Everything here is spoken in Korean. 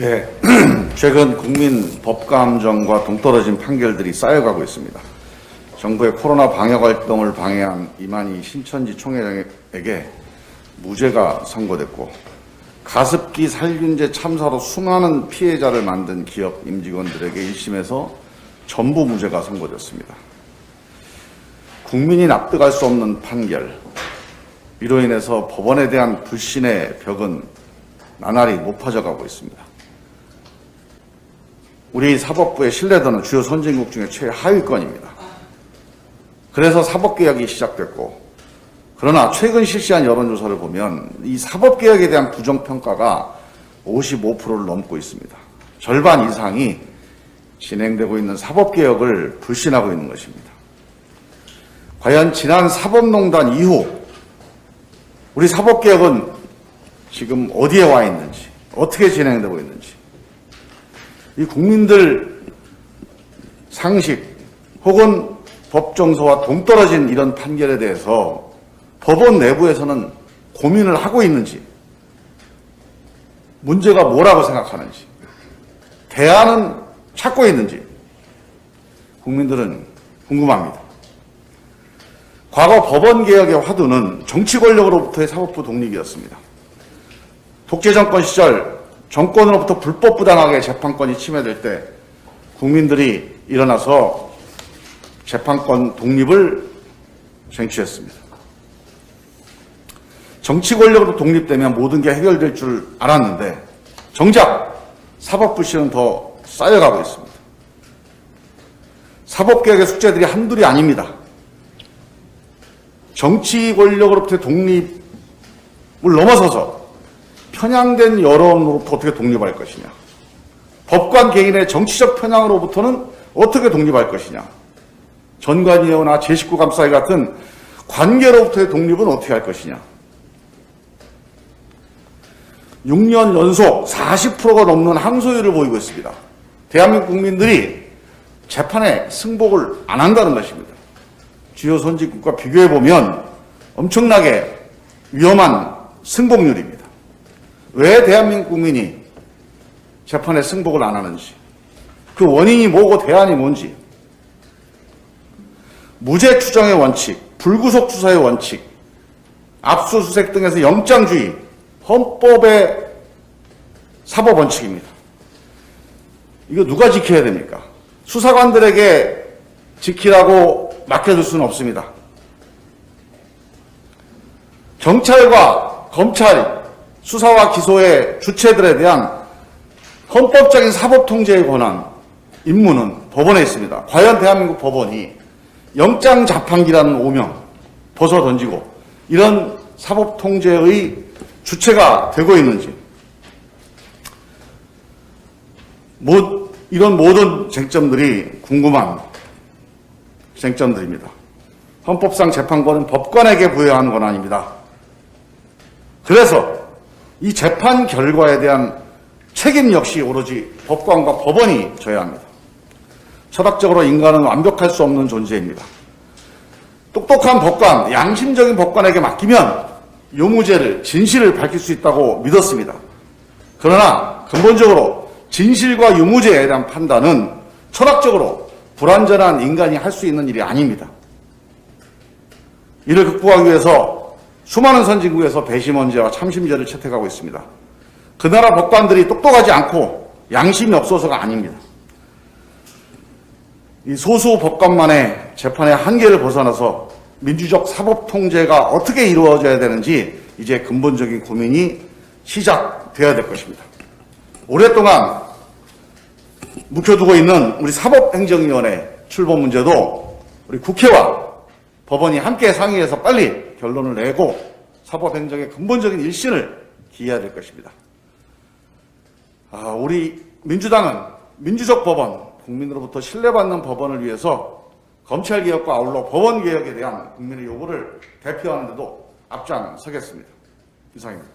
예, 최근 국민 법감정과 동떨어진 판결들이 쌓여가고 있습니다. 정부의 코로나 방역 활동을 방해한 이만희 신천지 총회장에게 무죄가 선고됐고 가습기 살균제 참사로 수많은 피해자를 만든 기업 임직원들에게 1심에서 전부 무죄가 선고됐습니다. 국민이 납득할 수 없는 판결, 이로 인해서 법원에 대한 불신의 벽은 나날이 높아져 가고 있습니다. 우리 사법부의 신뢰도는 주요 선진국 중에 최하위권입니다. 그래서 사법개혁이 시작됐고, 그러나 최근 실시한 여론조사를 보면 이 사법개혁에 대한 부정평가가 55%를 넘고 있습니다. 절반 이상이 진행되고 있는 사법개혁을 불신하고 있는 것입니다. 과연 지난 사법농단 이후 우리 사법개혁은 지금 어디에 와 있는지, 어떻게 진행되고 있는지, 이 국민들 상식 혹은 법정서와 동떨어진 이런 판결에 대해서 법원 내부에서는 고민을 하고 있는지, 문제가 뭐라고 생각하는지, 대안은 찾고 있는지, 국민들은 궁금합니다. 과거 법원 개혁의 화두는 정치 권력으로부터의 사법부 독립이었습니다. 독재 정권 시절 정권으로부터 불법 부당하게 재판권이 침해될 때 국민들이 일어나서 재판권 독립을 쟁취했습니다. 정치 권력으로 독립되면 모든 게 해결될 줄 알았는데 정작 사법 불신은 더 쌓여가고 있습니다. 사법개혁의 숙제들이 한둘이 아닙니다. 정치 권력으로부터 독립을 넘어서서 편향된 여론으로부터 어떻게 독립할 것이냐. 법관 개인의 정치적 편향으로부터는 어떻게 독립할 것이냐. 전관위원회나 제19 감사위 같은 관계로부터의 독립은 어떻게 할 것이냐. 6년 연속 40%가 넘는 항소율을 보이고 있습니다. 대한민국 국민들이 재판에 승복을 안 한다는 것입니다. 주요 선진국과 비교해 보면 엄청나게 위험한 승복률입니다. 왜 대한민국 국민이 재판에 승복을 안 하는지, 그 원인이 뭐고 대안이 뭔지, 무죄 추정의 원칙, 불구속 수사의 원칙, 압수수색 등에서 영장주의, 헌법의 사법 원칙입니다. 이거 누가 지켜야 됩니까? 수사관들에게 지키라고 맡겨둘 수는 없습니다. 경찰과 검찰이 수사와 기소의 주체들에 대한 헌법적인 사법 통제의 권한, 임무는 법원에 있습니다. 과연 대한민국 법원이 영장 자판기라는 오명 벗어 던지고 이런 사법 통제의 주체가 되고 있는지 뭐 이런 모든 쟁점들이 궁금한 쟁점들입니다. 헌법상 재판권은 법관에게 부여한 권한입니다. 그래서 이 재판 결과에 대한 책임 역시 오로지 법관과 법원이 져야 합니다. 철학적으로 인간은 완벽할 수 없는 존재입니다. 똑똑한 법관, 양심적인 법관에게 맡기면 요무죄를, 진실을 밝힐 수 있다고 믿었습니다. 그러나 근본적으로 진실과 유무죄에 대한 판단은 철학적으로 불완전한 인간이 할 수 있는 일이 아닙니다. 이를 극복하기 위해서 수많은 선진국에서 배심원죄와 참심죄를 채택하고 있습니다. 그 나라 법관들이 똑똑하지 않고 양심이 없어서가 아닙니다. 이 소수 법관만의 재판의 한계를 벗어나서 민주적 사법 통제가 어떻게 이루어져야 되는지 이제 근본적인 고민이 시작돼야 될 것입니다. 오랫동안 묵혀두고 있는 우리 사법행정위원회 출범 문제도 우리 국회와 법원이 함께 상의해서 결론을 내고 사법행정의 근본적인 일신을 기해야 될 것입니다. 아, 우리 민주당은 민주적 법원, 국민으로부터 신뢰받는 법원을 위해서 검찰개혁과 아울러 법원개혁에 대한 국민의 요구를 대표하는 데도 앞장서겠습니다. 이상입니다.